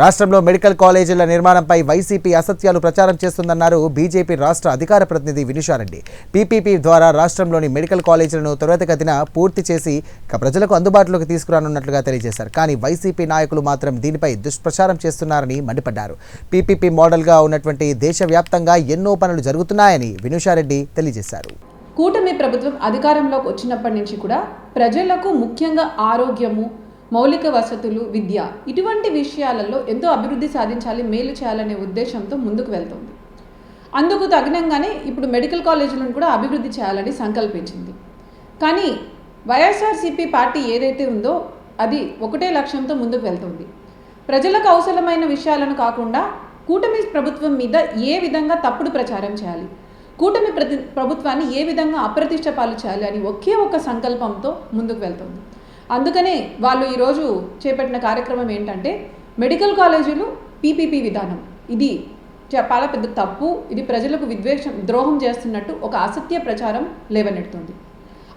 రాష్ట్రంలో మెడికల్ కాలేజీల నిర్మాణంపై వైసీపీ అసత్యాలు ప్రచారం చేస్తుందన్నారు బీజేపీ రాష్ట్ర అధికార ప్రతినిధి వినుషారెడ్డి. పీపీపీ ద్వారా రాష్ట్రంలోని మెడికల్ కాలేజీలను త్వరితగతిన పూర్తి చేసి ప్రజలకు అందుబాటులోకి తీసుకురానున్నట్లుగా తెలియజేశారు. కానీ వైసీపీ నాయకులు మాత్రం దీనిపై దుష్ప్రచారం చేస్తున్నారని మండిపడ్డారు. పీపీపీ మోడల్గా ఉన్నటువంటి దేశవ్యాప్తంగా ఎన్నో పనులు జరుగుతున్నాయని వినుషారెడ్డి తెలియజేశారు. కూటమి ప్రభుత్వం అధికారంలోకి వచ్చినప్పటి నుంచి కూడా ప్రజలకు ముఖ్యంగా ఆరోగ్యము మౌలిక వసతులు విద్య ఇటువంటి విషయాలలో ఎంతో అభివృద్ధి సాధించాలి మేలు చేయాలనే ఉద్దేశంతో ముందుకు వెళ్తుంది. అందుకు తగినంగానే ఇప్పుడు మెడికల్ కాలేజీలను కూడా అభివృద్ధి చేయాలని సంకల్పించింది. కానీ వైఎస్ఆర్సీపీ పార్టీ ఏదైతే ఉందో అది ఒకటే లక్ష్యంతో ముందుకు వెళ్తుంది. ప్రజలకు అవసరమైన విషయాలను కాకుండా కూటమి ప్రభుత్వం మీద ఏ విధంగా తప్పుడు ప్రచారం చేయాలి కూటమి ప్రతి ప్రభుత్వాన్ని ఏ విధంగా అప్రతిష్ట పాలు చేయాలి అని ఒకే ఒక సంకల్పంతో ముందుకు వెళ్తుంది. అందుకనే వాళ్ళు ఈరోజు చేపట్టిన కార్యక్రమం ఏంటంటే మెడికల్ కాలేజీలు పీపీపీ విధానం. ఇది చాలా పెద్ద తప్పు. ఇది ప్రజలకు విద్వేషం ద్రోహం చేస్తున్నట్టు ఒక అసత్య ప్రచారం లేవనెడుతుంది.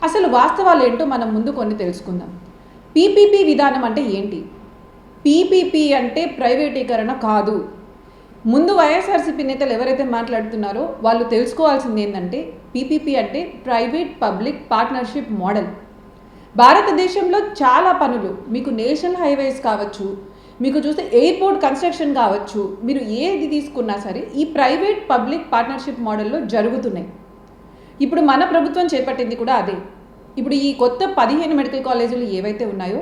అసలు వాస్తవాలు ఏంటో మనం ముందు కొన్ని తెలుసుకుందాం. పీపీపీ విధానం అంటే ఏంటి? పీపీపీ అంటే ప్రైవేటీకరణ కాదు. ముందు వైఎస్ఆర్సీపీ నేతలు ఎవరైతే మాట్లాడుతున్నారో వాళ్ళు తెలుసుకోవాల్సింది ఏంటంటే పీపీపీ అంటే ప్రైవేట్ పబ్లిక్ పార్ట్నర్షిప్ మోడల్. భారతదేశంలో చాలా పనులు. మీకు నేషనల్ హైవేస్ కావచ్చు మీకు చూస్తే ఎయిర్పోర్ట్ కన్స్ట్రక్షన్ కావచ్చు మీరు ఏది తీసుకున్నా సరే ఈ ప్రైవేట్ పబ్లిక్ పార్ట్నర్షిప్ మోడల్లో జరుగుతున్నాయి. ఇప్పుడు మన ప్రభుత్వం చేపట్టింది కూడా అదే. ఇప్పుడు ఈ కొత్త పదిహేను మెడికల్ కాలేజీలు ఏవైతే ఉన్నాయో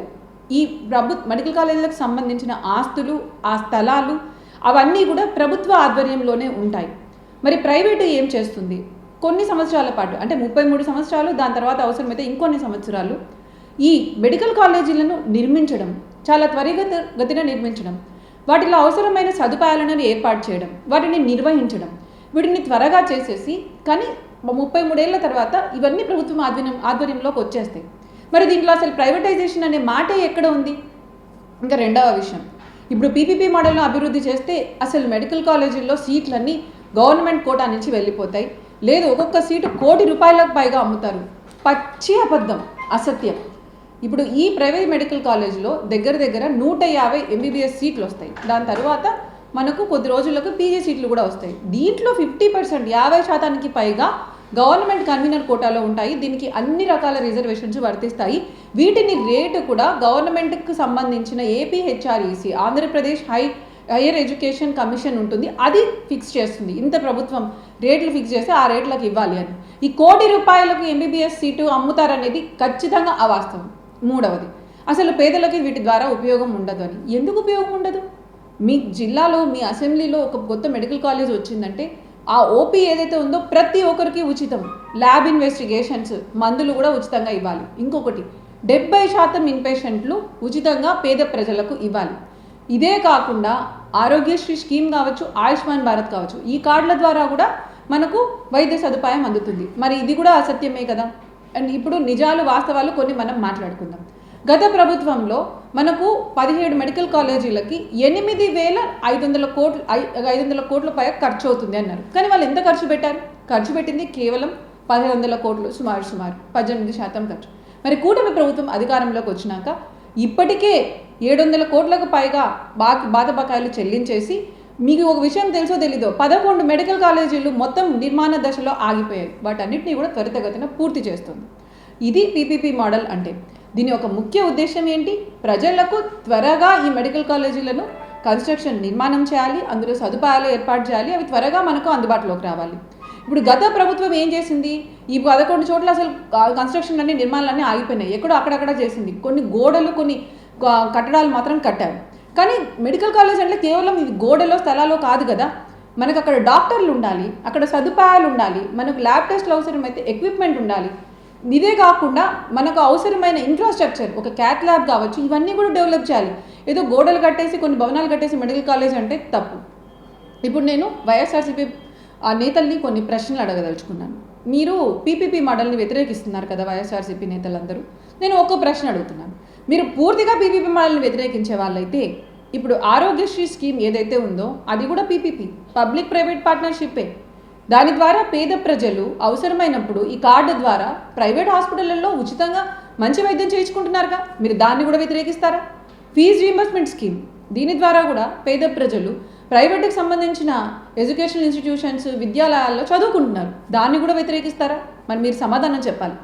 ఈ ప్రభు మెడికల్ కాలేజీలకు సంబంధించిన ఆస్తులు ఆ స్థలాలు అవన్నీ కూడా ప్రభుత్వ ఆధ్వర్యంలోనే ఉంటాయి. మరి ప్రైవేటు ఏం చేస్తుంది? కొన్ని సంవత్సరాల పాటు అంటే ముప్పై మూడు సంవత్సరాలు దాని తర్వాత అవసరమైతే ఇంకొన్ని సంవత్సరాలు ఈ మెడికల్ కాలేజీలను నిర్మించడం చాలా త్వరిగత గతిన నిర్మించడం వాటిలో అవసరమైన సదుపాయాలను ఏర్పాటు చేయడం వాటిని నిర్వహించడం వీటిని త్వరగా చేసేసి కానీ ముప్పై మూడేళ్ళ తర్వాత ఇవన్నీ ప్రభుత్వం ఆధ్వర్యం ఆధ్వర్యంలోకి వచ్చేస్తాయి. మరి దీంట్లో అసలు ప్రైవేటైజేషన్ అనే మాటే ఎక్కడ ఉంది? ఇంకా రెండవ విషయం. ఇప్పుడు పీపీపీ మోడల్ను అభివృద్ధి చేస్తే అసలు మెడికల్ కాలేజీల్లో సీట్లన్నీ గవర్నమెంట్ కోటా నుంచి వెళ్ళిపోతాయి. లేదు ఒక్కొక్క సీటు కోటి రూపాయలకు పైగా అమ్ముతారు. పచ్చి అబద్ధం అసత్యం. ఇప్పుడు ఈ ప్రైవేట్ మెడికల్ కాలేజ్లో దగ్గర దగ్గర నూట యాభై ఎంబీబీఎస్ సీట్లు వస్తాయి. దాని తర్వాత మనకు కొద్ది రోజులకు పీజీ సీట్లు కూడా వస్తాయి. దీంట్లో ఫిఫ్టీ పర్సెంట్ యాభై శాతానికి పైగా గవర్నమెంట్ కన్వీనర్ కోటాలో ఉంటాయి. దీనికి అన్ని రకాల రిజర్వేషన్స్ వర్తిస్తాయి. వీటిని రేటు కూడా గవర్నమెంట్కి సంబంధించిన APHREC Andhra Pradesh high higher education commission ఉంటుంది. అది ఫిక్స్ చేస్తుంది. ఇంత ప్రభుత్వం రేట్లు ఫిక్స్ చేస్తే ఆ రేట్లకు ఇవ్వాలి అని. ఈ కోటి రూపాయలకు ఎంబీబీఎస్ సీటు అమ్ముతారనేది ఖచ్చితంగా అవాస్తవం. మూడవది అసలు పేదలకి వీటి ద్వారా ఉపయోగం ఉండదు అని. ఎందుకు ఉపయోగం ఉండదు? మీ జిల్లాలో మీ అసెంబ్లీలో ఒక కొత్త మెడికల్ కాలేజ్ వచ్చిందంటే ఆ ఓపీ ఏదైతే ఉందో ప్రతి ఒక్కరికి ఉచితం. ల్యాబ్ ఇన్వెస్టిగేషన్స్ మందులు కూడా ఉచితంగా ఇవ్వాలి. ఇంకొకటి డెబ్బై శాతం ఇన్పేషెంట్లు ఉచితంగా పేద ప్రజలకు ఇవ్వాలి. ఇదే కాకుండా ఆరోగ్యశ్రీ స్కీమ్ కావచ్చు ఆయుష్మాన్ భారత్ కావచ్చు ఈ కార్డుల ద్వారా కూడా మనకు వైద్య సదుపాయం అందుతుంది. మరి ఇది కూడా అసత్యమే కదా? అండ్ ఇప్పుడు నిజాలు వాస్తవాలు కొన్ని మనం మాట్లాడుకుందాం. గత ప్రభుత్వంలో మనకు పదిహేడు మెడికల్ కాలేజీలకి ఎనిమిది వేల ఐదు వందల కోట్లు ఐదు వందల కోట్ల పైగా ఖర్చు అవుతుంది అన్నారు. కానీ వాళ్ళు ఎంత ఖర్చు పెట్టారు? ఖర్చు పెట్టింది కేవలం పదిహేడు వందల కోట్లు సుమారు సుమారు పద్దెనిమిది శాతం ఖర్చు. మరి కూటమి ప్రభుత్వం అధికారంలోకి వచ్చినాక ఇప్పటికే ఏడు వందల కోట్లకు పైగా బాకి బాధ బకాయిలు చెల్లించేసి మీకు ఒక విషయం తెలుసో తెలీదో పదకొండు మెడికల్ కాలేజీలు మొత్తం నిర్మాణ దశలో ఆగిపోయాయి. వాటన్నిటిని కూడా త్వరితగతిన పూర్తి చేస్తుంది. ఇది పీపీపీ మోడల్ అంటే. దీని యొక్క ముఖ్య ఉద్దేశం ఏంటి? ప్రజలకు త్వరగా ఈ మెడికల్ కాలేజీలను కన్స్ట్రక్షన్ నిర్మాణం చేయాలి అందులో సదుపాయాలు ఏర్పాటు చేయాలి అవి త్వరగా మనకు అందుబాటులోకి రావాలి. ఇప్పుడు గత ప్రభుత్వం ఏం చేసింది? ఈ పదకొండు చోట్ల అసలు కన్స్ట్రక్షన్ అన్ని నిర్మాణాలన్నీ ఆగిపోయినాయి. ఎక్కడో అక్కడక్కడ చేసింది. కొన్ని గోడలు కొన్ని కట్టడాలు మాత్రం కట్టారు. కానీ మెడికల్ కాలేజ్ అంటే కేవలం ఇది గోడలో స్థలాలో కాదు కదా. మనకు అక్కడ డాక్టర్లు ఉండాలి అక్కడ సదుపాయాలు ఉండాలి మనకు ల్యాబ్ టెస్ట్లు అవసరమైతే ఎక్విప్మెంట్ ఉండాలి. ఇదే కాకుండా మనకు అవసరమైన ఇన్ఫ్రాస్ట్రక్చర్ ఒక క్యాట్ ల్యాబ్ కావచ్చు ఇవన్నీ కూడా డెవలప్ చేయాలి. ఏదో గోడలు కట్టేసి కొన్ని భవనాలు కట్టేసి మెడికల్ కాలేజ్ అంటే తప్పు. ఇప్పుడు నేను వైఎస్ఆర్సీపీ ఆ నేతల్ని కొన్ని ప్రశ్నలు అడగదలుచుకున్నాను. మీరు పీపీపీ మోడల్ని వ్యతిరేకిస్తున్నారు కదా వైఎస్ఆర్సీపీ నేతలందరూ. నేను ఒక్క ప్రశ్న అడుగుతున్నాను. మీరు పూర్తిగా పీపీపీ మోడల్ని వ్యతిరేకించే వాళ్ళైతే ఇప్పుడు ఆరోగ్యశ్రీ స్కీమ్ ఏదైతే ఉందో అది కూడా పీపీపీ పబ్లిక్ ప్రైవేట్ పార్ట్నర్షిప్పే. దాని ద్వారా పేద ప్రజలు అవసరమైనప్పుడు ఈ కార్డు ద్వారా ప్రైవేట్ హాస్పిటళ్ళలో ఉచితంగా మంచి వైద్యం చేయించుకుంటున్నారుగా. మీరు దాన్ని కూడా వ్యతిరేకిస్తారా? Fee reimbursement scheme. దీని ద్వారా కూడా పేద ప్రజలు ప్రైవేట్కి సంబంధించిన ఎడ్యుకేషనల్ ఇన్స్టిట్యూషన్స్ విద్యాలయాల్లో చదువుకుంటున్నారు. దాన్ని కూడా వ్యతిరేకిస్తారా? మరి మీరు సమాధానం చెప్పాలి.